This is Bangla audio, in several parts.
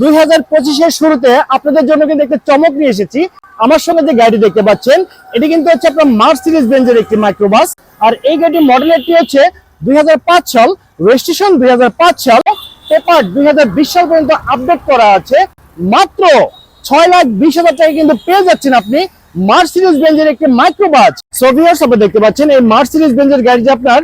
দুই হাজার পঁচিশের শুরুতে আপনাদের জন্য কিন্তু একটা চমক নিয়ে এসেছি। আমার সঙ্গে যে গাড়ি দেখতে পাচ্ছেন, এটি কিন্তু হচ্ছে আপনার মার্সিডিজ বেঞ্জের একটি মাইক্রোবাস আর এই গাড়ির মডেলেরটি হচ্ছে দুই সাল রেজিস্ট্রেশন দুই সাল পেপার দুই সাল পর্যন্ত আপডেট করা আছে। মাত্র ছয় লাখ বিশ হাজার টাকা কিন্তু পেয়ে যাচ্ছেন আপনি মার্সিডিজ বেঞ্জের একটি মাইক্রোবাস সোভিয়ার্স আপনি দেখতে পাচ্ছেন, এই মার্সিডিজ বেঞ্জের গাড়ি যে আপনার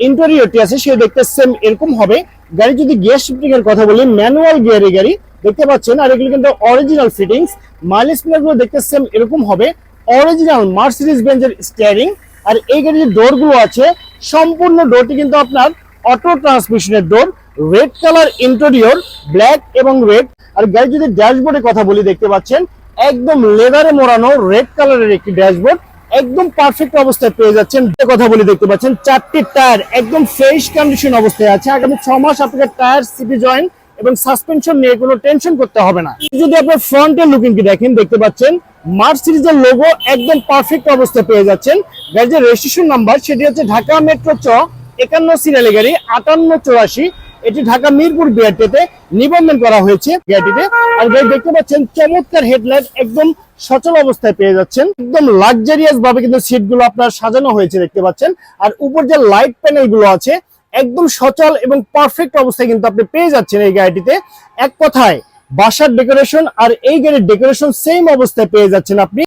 ইন্টেরিয়রটি আছে সে দেখতে সেম এরকম হবে। গাড়ি যদি গিয়ার শিফটিং এর কথা বলি, ম্যানুয়াল গিয়ারের গাড়ি দেখতে পাচ্ছেন, আর এগুলো কিন্তু অরিজিনাল ফিটিংস মাইলেজগুলো দেখতে সেম এরকম হবে। অরিজিনাল মার্সিডিজ বেঞ্জের স্টিয়ারিং আর এই গাড়ির যে ডোরগুলো আছে, সম্পূর্ণ ডোরটি কিন্তু আপনার auto ট্রান্সমিশনের door red colour interior black এবং রেড আর গাড়ি যদি ড্যাশবোর্ডের কথা বলি, দেখতে পাচ্ছেন, একদম লেদারে মোড়ানো রেড কালারের একটি ড্যাশবোর্ড একদম পারফেক্ট অবস্থায় পেয়ে যাচ্ছেন। কথা বলি দেখতে পাচ্ছেন, চারটি টায়ার, একদম ফ্রেশ কন্ডিশন অবস্থায় আছে। আগামী ছ মাস আপনাকে টায়ার সিপি জয়েন্ট এবং সাসপেনশন নিয়ে কোনো টেনশন করতে হবে না। যদি আপনার ফ্রন্টের লুকিং কি দেখেন, দেখতে পাচ্ছেন মার্চ সিরিজের লোগো একদম পারফেক্ট অবস্থায় পেয়ে যাচ্ছেন। গাড়ির যে রেজিস্ট্রেশন নাম্বার সেটি হচ্ছে ঢাকা মেট্রো চ একান্ন সিরিয়ালি গাড়ি, আটান্ন চৌরাশি। এটি ঢাকা মিরপুর বিআরটিতে নিবন্ধন করা হয়েছে গাড়িটিতে আর দেখতে পাচ্ছেন, চমৎকার হেডলাইট, একদম সচল অবস্থায় পেয়ে যাচ্ছেন। একদম লাক্সারিয়াস ভাবে কিন্তু সিটগুলো আপনার সাজানো হয়েছে, দেখতে পাচ্ছেন। আর উপর যে লাইট প্যানেলগুলো আছে, একদম সচল এবং পারফেক্ট অবস্থায় কিন্তু আপনি পেয়ে যাচ্ছেন এই গাড়িটিতে। এক কথায়, বাসার ডেকোরেশন আর এই গাড়ির ডেকোরেশন সেম অবস্থায় পেয়ে যাচ্ছেন আপনি।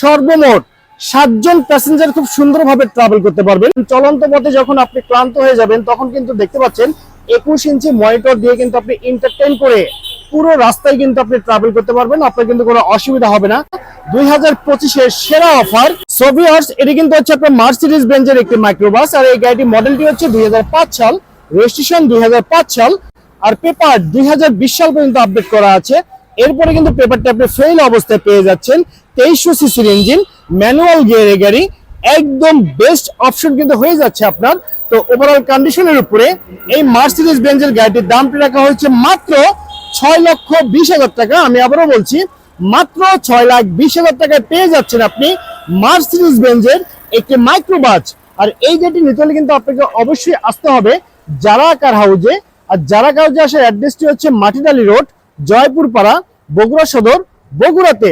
সর্বমোট সাতজন প্যাসেঞ্জার খুব সুন্দরভাবে ট্রাভেল করতে পারবেন। চলন্ত পথে যখন আপনি ক্লান্ত হয়ে যাবেন, তখন কিন্তু দেখতে পাচ্ছেন একুশ ইঞ্চি মনিটর দিয়ে কিন্তু আপনি এন্টারটেইন করে পুরো রাস্তায় কিন্তু আপনি ট্রাভেল করতে পারবেন, আপনার কিন্তু কোনো অসুবিধা হবে না। দুই হাজার পঁচিশের সেরা অফার সোভিয়ার্স এটি কিন্তু হচ্ছে আপনার মার্সিডিজ বেঞ্জের একটি মাইক্রোবাস আর এই গাড়িটি মডেলটি হচ্ছে দুই হাজার পাঁচ সাল রেজিস্ট্রেশন দুই হাজার পাঁচ সাল, আর পেপার দুই হাজার বিশ সাল পর্যন্ত আপডেট করা আছে। এরপরে কিন্তু পেপারটা আপনি ফেল অবস্থায় পেয়ে যাচ্ছেন, তেইশশো সিসির ইঞ্জিন ম্যানুয়াল গিয়ারের গাড়ি একদম বেস্ট অপশন কিন্তু হয়ে যাচ্ছে আপনার। তো ওভারঅল কন্ডিশনের উপরে এই মার্সিডিজ বেঞ্জের গাড়িটির দামটি রাখা হয়েছে মাত্র ছয় লক্ষ বিশ হাজার টাকা। আমি আবারও বলছি, মাত্র ছয় লাখ বিশ হাজার টাকায় পেয়ে যাচ্ছেন আপনি মার্সিডিজ বেঞ্জের একটি মাইক্রোবাস আর এই গাড়িটি নিতে হলে কিন্তু আপনাকে অবশ্যই আসতে হবে যারা কার হাউজে আর যারা কার হাউজে আসার অ্যাড্রেসটি হচ্ছে মাটিডালি রোড জয়পুর পাড়া বগুড়া সদর, বগুড়াতে।